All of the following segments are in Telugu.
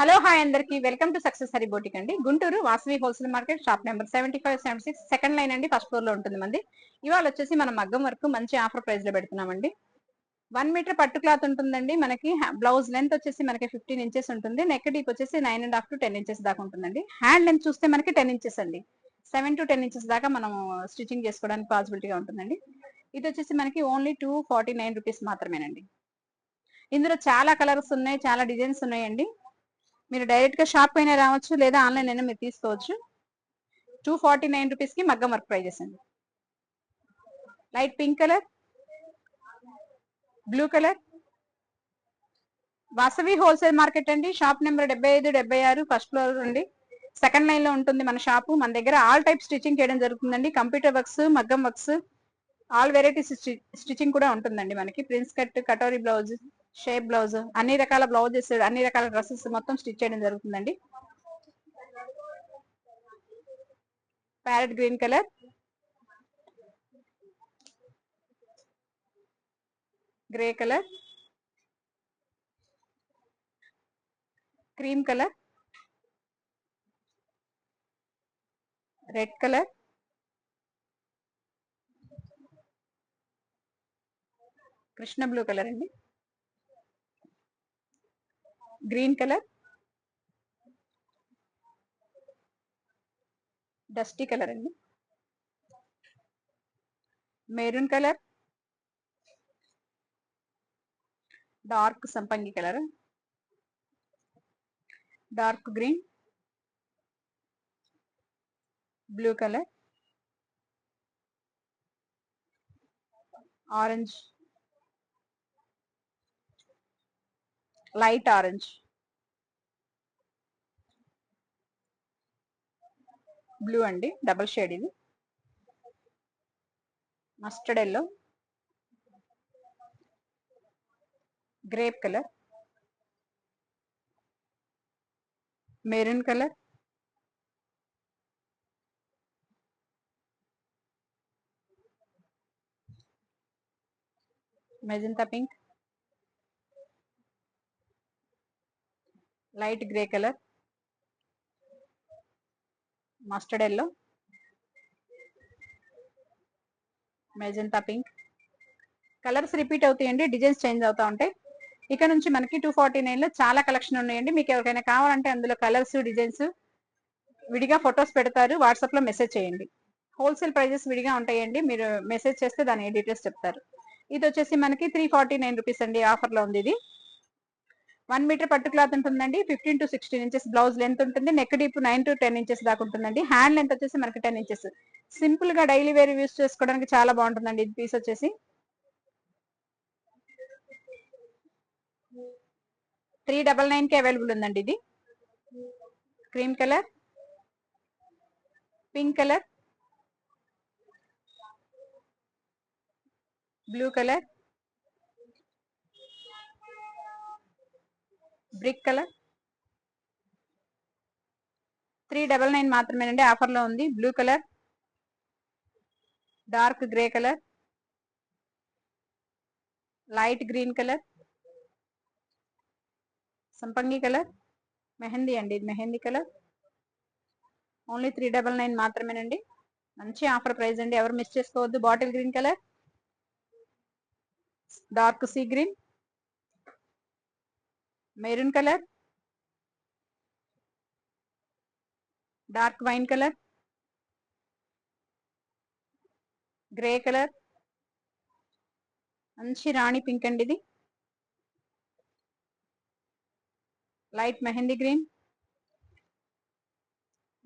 హలో హాయ్ అందరికి. Welcome to success Hari boutique అండి. Guntur Vasavi wholesale market shop number seventy five seventy six second line అండి. ఫస్ట్ ఫ్లోర్లో ఉంటుంది మంది. ఇవాళ వచ్చేసి మనం మగ్గం వరకు మంచి ఆఫర్ ప్రైస్లో పెడుతున్నామండి. వన్ మీటర్ పట్టు క్లాత్ ఉంటుందండి. మనకి బ్లౌజ్ లెంత్ వచ్చేసి మనకి ఫిఫ్టీన్ ఇంచెస్ ఉంటుంది. నెక్ డీప్ వచ్చేసి nine and half to ten inches దాకా ఉంటుందండి. హ్యాండ్ లెంత్ చూస్తే మనకి టెన్ ఇంచెస్ అండి. సెవెన్ టు టెన్ ఇంచెస్ దాకా మనం స్టిచ్చింగ్ చేసుకోవడానికి పాసిబిలిటీగా ఉంటుందండి. ఇది వచ్చేసి మనకి only two forty nine rupees మాత్రమేనండి. ఇందులో చాలా కలర్స్ ఉన్నాయి చాలా డిజైన్స్ ఉన్నాయండి. మీరు డైరెక్ట్గా షాప్ అయినా రావచ్చు లేదా ఆన్లైన్ అయినా మీరు తీసుకోవచ్చు. టూ ఫార్టీ నైన్ రూపీస్కి మగ్గం వర్క్ ప్రైజెస్ అండి. Light pink colour blue colour. Vasavi wholesale market అండి. షాప్ నెంబర్ డెబ్బై ఐదు డెబ్బై ఆరు ఫస్ట్ ఫ్లోర్ అండి సెకండ్ లైన్లో ఉంటుంది మన షాపు. మన దగ్గర ఆల్ టైప్ స్టిచ్చింగ్ చేయడం జరుగుతుందండి. కంప్యూటర్ వర్క్స్ మగ్గం వర్క్స్ ఆల్ వెరైటీస్ స్టిచ్చింగ్ కూడా ఉంటుందండి మనకి. Prince cut katori blouse shape blouse అన్ని రకాల బ్లౌజెస్ అన్ని రకాల డ్రెస్సెస్ మొత్తం స్టిచ్ చేయడం జరుగుతుందండి. Parrot green colour. Grey colour. Cream colour. Red colour. Krishna blue colour అండి. గ్రీన్ కలర్ డస్టీ కలర్ అండి. మెరూన్ కలర్ డార్క్ సంపంగి colour dark green blue colour orange light orange. Blue అండి డబల్ షేడ్ ఇది. Mustard yellow. Grape colour. Maroon colour. Magenta pink. Light grey colour. Mustard yellow. Magenta pink. Colours repeat అవుతాయండి డిజైన్స్ చేంజ్ అవుతా ఉంటాయి. ఇక్కడ నుంచి మనకి టూ ఫార్టీ నైన్లో చాలా కలెక్షన్ ఉన్నాయండి. మీకు ఎవరికైనా కావాలంటే అందులో కలర్స్ డిజైన్స్ విడిగా ఫొటోస్ పెడతారు. వాట్సాప్లో మెసేజ్ చేయండి. హోల్సేల్ ప్రైజెస్ విడిగా ఉంటాయండి. మీరు మెసేజ్ చేస్తే దాని డీటెయిల్స్ చెప్తారు. ఇది వచ్చేసి మనకి త్రీ ఫార్టీ నైన్ రూపీస్ అండి ఆఫర్లో ఉంది ఇది. వన్ మీటర్ పట్టు క్లాత్ ఉంటుందండి fifteen to sixteen inches blouse length ఉంటుంది neck deep nine to ten inches దాకా ఉంటుందండి. హ్యాండ్ లెంత్ వచ్చేసి మనకి టెన్ ఇంచెస్. సింపుల్గా డైలీ వేర్ యూస్ చేసుకోవడానికి చాలా బాగుంటుందండి ఇది పీస్ వచ్చేసి. త్రీ డబల్ నైన్కి అవైలబుల్ ఉందండి ఇది. Cream colour. Pink colour. Blue colour. Brick colour? Three double nine మాత్రమేనండి ఆఫర్లో ఉంది. Blue colour. Dark grey colour. Light green colour. సంపంగి కలర్. మెహందీ అండి ఇది mehndi colour. Only three double nine మాత్రమేనండి. మంచి ఆఫర్ ప్రైస్ అండి. ఎవరు మిస్ చేసుకోవద్దు. Bottle green colour. Dark sea green. Maroon colour? Dark wine colour? Grey colour? మంచి రాణి పింక్ అండి ఇది. Light mehndi green.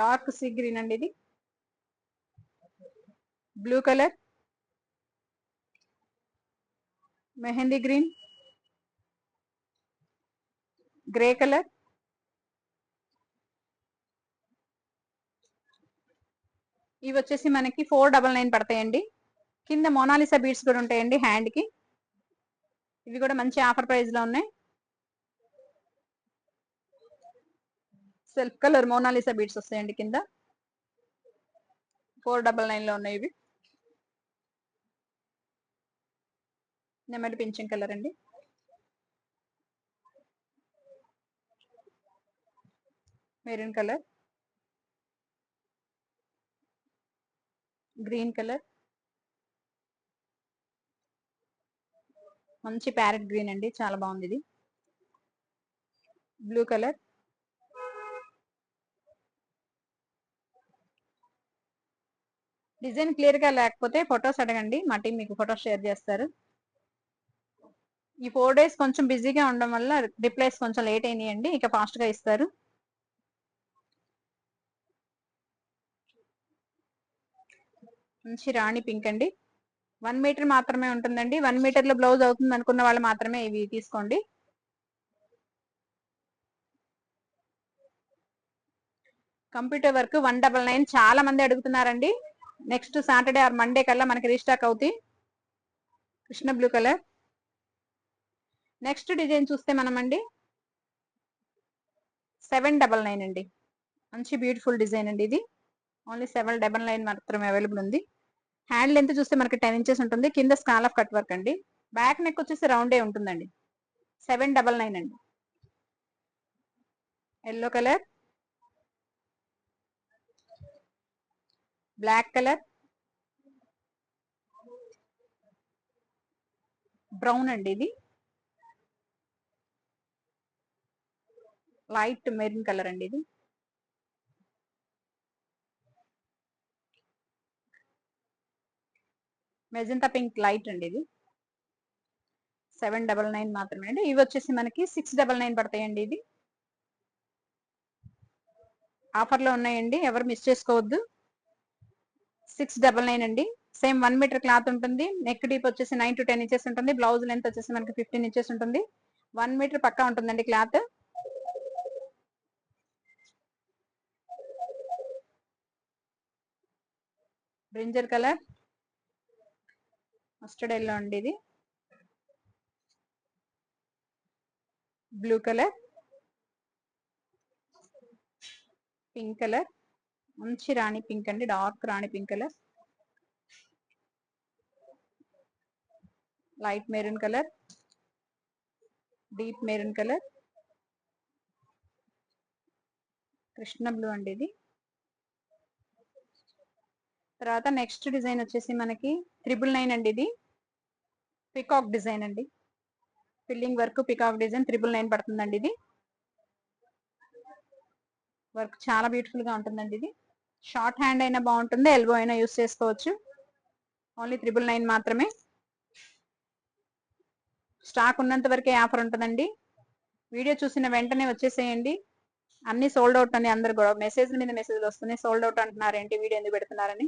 Dark sea green అండి ఇది. Blue colour? Mehndi green. Grey colour ఇవి వచ్చేసి మనకి ఫోర్ డబల్ నైన్ పడతాయండి. కింద మోనాలిసా బీడ్స్ కూడా ఉంటాయండి హ్యాండ్కి ఇవి కూడా మంచి ఆఫర్ ప్రైస్లో ఉన్నాయి. సెల్ఫ్ కలర్ మోనాలిసా బీడ్స్ వస్తాయండి కింద. ఫోర్ డబల్ నైన్లో ఉన్నాయి ఇవి. నెమలి పింఛన్ కలర్ అండి. Maroon colour. Green colour. మంచి ప్యారెట్ గ్రీన్ అండి చాలా బాగుంది ఇది. Blue colour. డిజైన్ క్లియర్గా లేకపోతే ఫొటోస్ అడగండి మా టీం మీకు ఫొటోస్ షేర్ చేస్తారు. ఈ ఫోర్ డేస్ కొంచెం బిజీగా ఉండడం వల్ల రిప్లైస్ కొంచెం లేట్ అయినాయండి ఇక ఫాస్ట్గా ఇస్తారు. మంచి రాణి పింక్ అండి. వన్ మీటర్ మాత్రమే ఉంటుందండి. వన్ మీటర్లో బ్లౌజ్ అవుతుంది అనుకున్న వాళ్ళు మాత్రమే ఇవి తీసుకోండి. Computer work one double nine చాలా మంది అడుగుతున్నారండి. నెక్స్ట్ సాటర్డే ఆర్ మండే కల్లా మనకి రీస్టాక్ అవుతాయి. Krishna blue colour. Next design చూస్తే మనమండి. సెవెన్ డబల్ నైన్ అండి. మంచి బ్యూటిఫుల్ డిజైన్ అండి ఇది. ఓన్లీ సెవెన్ డబల్ నైన్ మాత్రమే అవైలబుల్ ఉంది. హ్యాండ్ లెంత్ చూస్తే మనకి టెన్ ఇంచెస్ ఉంటుంది. కింద స్కాల్ ఆఫ్ కట్ వర్క్ అండి. బ్యాక్ నెక్ వచ్చేసి రౌండే ఉంటుందండి. సెవెన్ డబల్ నైన్ అండి. Yellow colour. Black colour. Brown అండి ఇది. లైట్ మెరూన్ కలర్ అండి ఇది. మెజంతా పింక్ లైట్ అండి ఇది. సెవెన్ డబల్ నైన్ మాత్రమే అండి. ఇవి వచ్చేసి మనకి సిక్స్ డబల్ నైన్ పడతాయండి ఇది. ఆఫర్లో ఉన్నాయండి. ఎవరు మిస్ చేసుకోవద్దు. సిక్స్ డబల్ నైన్ అండి. సేమ్ వన్ మీటర్ క్లాత్ ఉంటుంది. నెక్ డీప్ వచ్చేసి నైన్ టు టెన్ ఇంచెస్ ఉంటుంది. బ్లౌజ్ లెంత్ వచ్చేసి మనకి ఫిఫ్టీన్ ఇంచెస్ ఉంటుంది. వన్ మీటర్ పక్కా ఉంటుందండి cloth. Brinjal colour. Mustard yellow అండి ఇది. బ్లూ కలర్ పింక్ కలర్ మంచి రాణి పింక్ అండి. Dark rani pink colour light maroon colour deep maroon colour Krishna blue అండి ఇది. తర్వాత నెక్స్ట్ డిజైన్ వచ్చేసి మనకి త్రిబుల్ నైన్ అండి ఇది. పికాక్ డిజైన్ అండి. Filling work peacock design triple nine పడుతుందండి ఇది. వర్క్ చాలా బ్యూటిఫుల్గా ఉంటుందండి ఇది. షార్ట్ హ్యాండ్ అయినా బాగుంటుంది ఎల్బో అయినా యూస్ చేసుకోవచ్చు. ఓన్లీ త్రిబుల్ నైన్ మాత్రమే. స్టాక్ ఉన్నంత వరకే ఆఫర్ ఉంటుందండి. వీడియో చూసిన వెంటనే వచ్చేసేయండి. అన్ని సోల్డ్ అవుట్ అని అందరు కూడా మెసేజ్ మీద మెసేజ్లు వస్తున్నాయి. సోల్డ్ అవుట్ అంటున్నారు ఏంటి వీడియో ఎందుకు పెడుతున్నారని.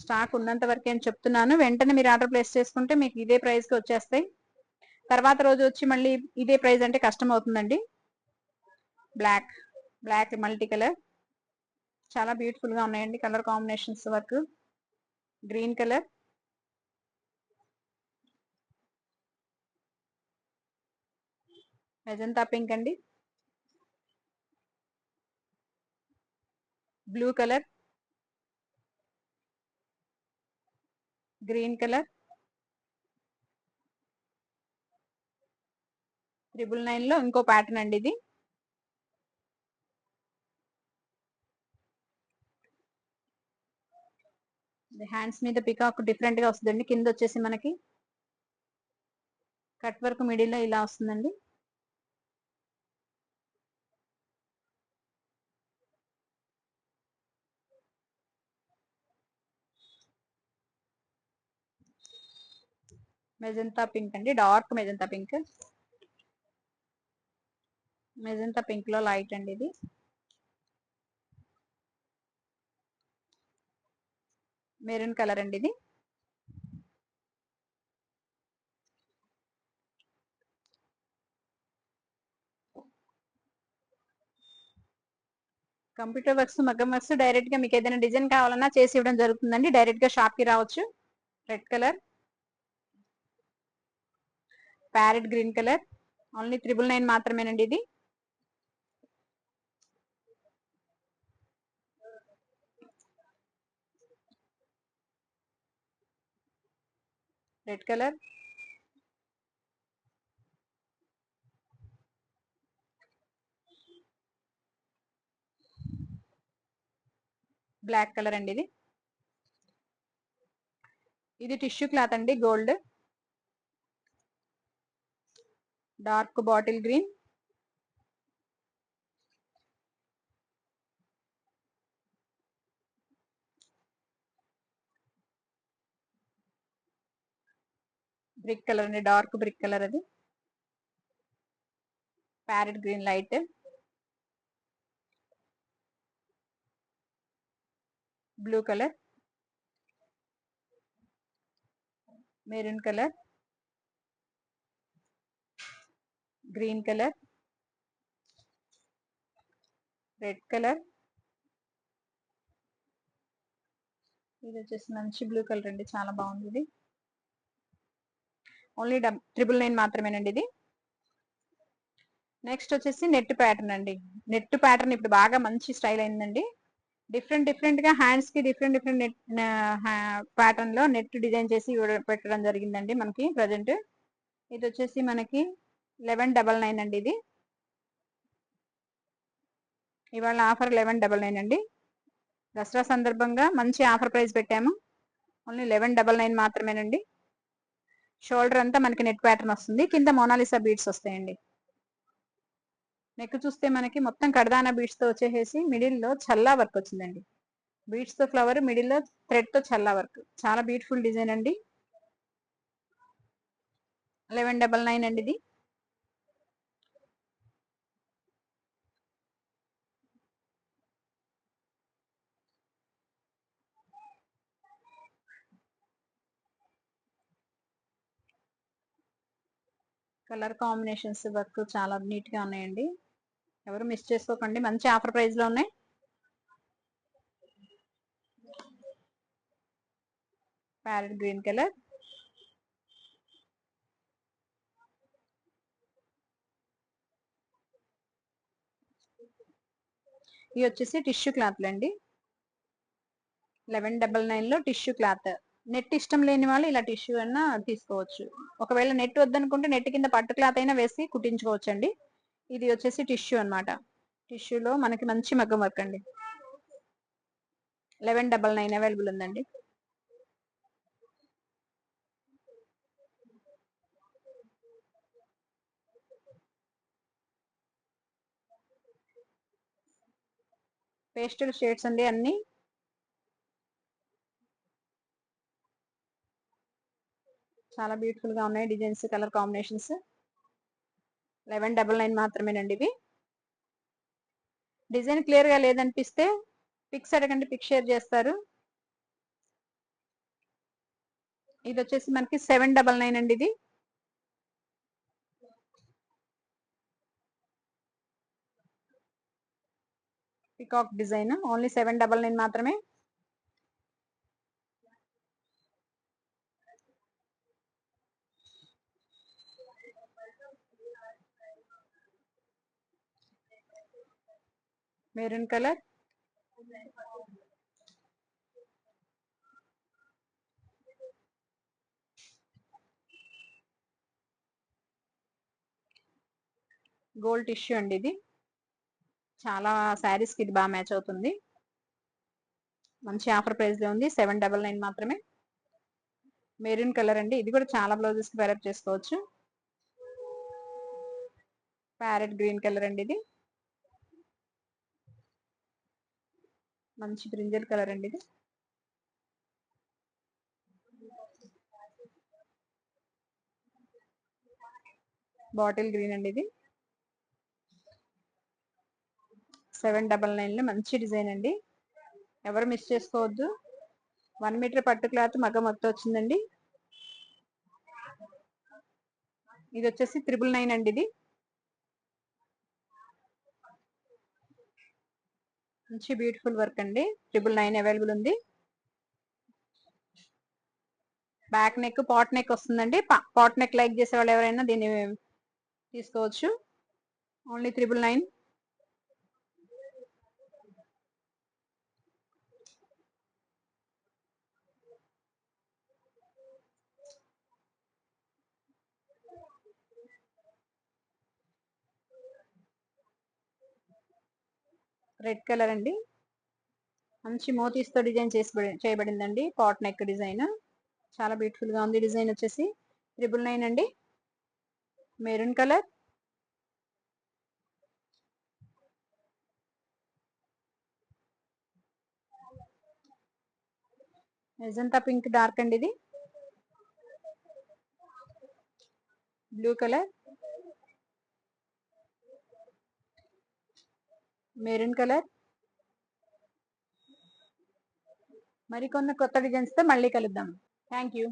స్టాక్ ఉన్నంత వరకే అని చెప్తున్నాను. వెంటనే మీరు ఆర్డర్ ప్లేస్ చేసుకుంటే మీకు ఇదే ప్రైస్కి వచ్చేస్తాయి. తర్వాత రోజు వచ్చి మళ్ళీ ఇదే ప్రైస్ అంటే కష్టం అవుతుందండి. Black black multi colour. చాలా బ్యూటిఫుల్గా ఉన్నాయండి. Colour combinations work. Green colour. Magenta pink అండి. Blue colour. Green colour triple నైన్లో ఇంకో ప్యాటర్న్ అండి ఇది. హ్యాండ్స్ మీద పికాక్ డిఫరెంట్గా వస్తుందండి. కింద వచ్చేసి మనకి కట్ వర్క్ మిడిల్లో ఇలా వస్తుందండి. మెజంతా పింక్ అండి. Dark magenta pink. మెజంతా పింక్లో లైట్ అండి ఇది. మెరూన్ కలర్ అండి ఇది. కంప్యూటర్ వర్క్స్ మగ్గం వర్క్స్ డైరెక్ట్గా మీకు ఏదైనా డిజైన్ కావాలన్నా చేసి ఇవ్వడం జరుగుతుందండి. డైరెక్ట్గా షాప్కి రావచ్చు. Red colour. Parrot green colour. Only triple nine మాత్రమేనండి ఇది. Red colour. బ్లాక్ కలర్ అండి ఇది. ఇది టిష్యూ క్లాత్ అండి gold. Dark bottle green. Brick colour అండి డార్క్ బ్రిక్ కలర్ అది. Parrot green light. Blue colour. Maroon colour. Green colour red colour ఇది వచ్చేసి మంచి బ్లూ కలర్ అండి. చాలా బాగుంది ఇది. ఓన్లీ డబ్ ట్రిపుల్ నైన్ మాత్రమేనండి ఇది. నెక్స్ట్ వచ్చేసి నెట్ ప్యాటర్న్ అండి. నెట్ ప్యాటర్న్ ఇప్పుడు బాగా మంచి స్టైల్ అయిందండి. డిఫరెంట్ డిఫరెంట్గా హ్యాండ్స్కి డిఫరెంట్ డిఫరెంట్ నెట్ ప్యాటర్న్లో నెట్ డిజైన్ చేసి పెట్టడం జరిగిందండి మనకి ప్రజెంట్ ఇది వచ్చేసి మనకి లెవెన్ డబల్ నైన్ అండి ఇది. ఇవాళ ఆఫర్ లెవెన్ డబల్ నైన్ అండి. దసరా సందర్భంగా మంచి ఆఫర్ ప్రైస్ పెట్టాము. ఓన్లీ లెవెన్ డబల్ నైన్ మాత్రమేనండి. షోల్డర్ అంతా మనకి నెట్ ప్యాటర్న్ వస్తుంది. కింద మోనాలిసా బీడ్స్ వస్తాయండి. నెక్ చూస్తే మనకి మొత్తం కడదానా బీడ్స్తో వచ్చేసి వచ్చేసేసి మిడిల్ చల్లా వర్క్ వచ్చిందండి. బీడ్స్తో ఫ్లవర్ మిడిల్లో థ్రెడ్తో చల్లా వర్క్. చాలా బ్యూటిఫుల్ డిజైన్ అండి. లెవెన్ డబల్ నైన్ అండి ఇది. కలర్ కాంబినేషన్స్ వర్క్ చాలా నీట్గా ఉన్నాయండి. ఎవరు మిస్ చేసుకోకండి. మంచి ఆఫర్ ప్రైస్లో ఉన్నాయి. Parrot green colour. ఇవి వచ్చేసి టిష్యూ క్లాత్లు అండి లెవెన్ డబల్ నైన్లో టిష్యూ క్లాత్. నెట్ ఇష్టం లేని వాళ్ళు ఇలా టిష్యూ అయినా తీసుకోవచ్చు. ఒకవేళ నెట్ వద్దనుకుంటే నెట్ కింద పట్టు క్లాత్ అయినా వేసి కుట్టించుకోవచ్చు అండి ఇది వచ్చేసి టిష్యూ అన్నమాట. టిష్యూలో మనకి మంచి మగ్గం వర్క్ అండి. లెవెన్ డబల్ నైన్ అవైలబుల్ ఉందండి. పేస్టల్ షేడ్స్ అండి అన్నీ. చాలా బ్యూటిఫుల్గా ఉన్నాయి designs colour combinations eleven double nine మాత్రమేనండి ఇవి. డిజైన్ క్లియర్గా లేదనిపిస్తే పిక్స్ అడగండి పిక్ షేర్ చేస్తారు. ఇది వచ్చేసి మనకి సెవెన్ డబల్ నైన్ అండి ఇది. Peacock design only seven double nine మాత్రమే. Maroon colour? గోల్డ్ టిష్యూ అండి ఇది. చాలా శారీస్కి ఇది బాగా మ్యాచ్ అవుతుంది. మంచి ఆఫర్ ప్రైస్లో ఉంది. సెవెన్ డబల్ నైన్ మాత్రమే. మెరూన్ కలర్ అండి. ఇది కూడా చాలా బ్లౌజెస్కి వేరప్ చేసుకోవచ్చు. ప్యారెట్ గ్రీన్ కలర్ అండి ఇది. మంచి బ్రింజల్ కలర్ అండి ఇది. బాటిల్ గ్రీన్ అండి ఇది. సెవెన్ డబల్ నైన్లో మంచి డిజైన్ అండి. ఎవరు మిస్ చేసుకోవద్దు. వన్ మీటర్ పట్టు క్లాత్ మగ్గ మొత్తం వచ్చిందండి. ఇది వచ్చేసి త్రిబుల్ నైన్ అండి ఇది. మంచి బ్యూటిఫుల్ వర్క్ అండి. ట్రిపుల్ నైన్ అవైలబుల్ ఉంది. బ్యాక్ నెక్ పాట్ నెక్ వస్తుందండి. పాట్ నెక్ లైక్ చేసే వాళ్ళు ఎవరైనా దీన్ని తీసుకోవచ్చు. Only triple nine red colour అండి. మంచి మోతీస్తో డిజైన్ చేసి చేయబడిందండి. Cot neck design. చాలా బ్యూటిఫుల్గా ఉంది డిజైన్ వచ్చేసి. త్రిబుల్ నైన్ అండి. Maroon colour. Magenta pink dark అండి ఇది. Blue colour. Maroon colour. మరికొన్న కొత్త డిజైన్స్తో మళ్ళీ కలుద్దాం. Thank you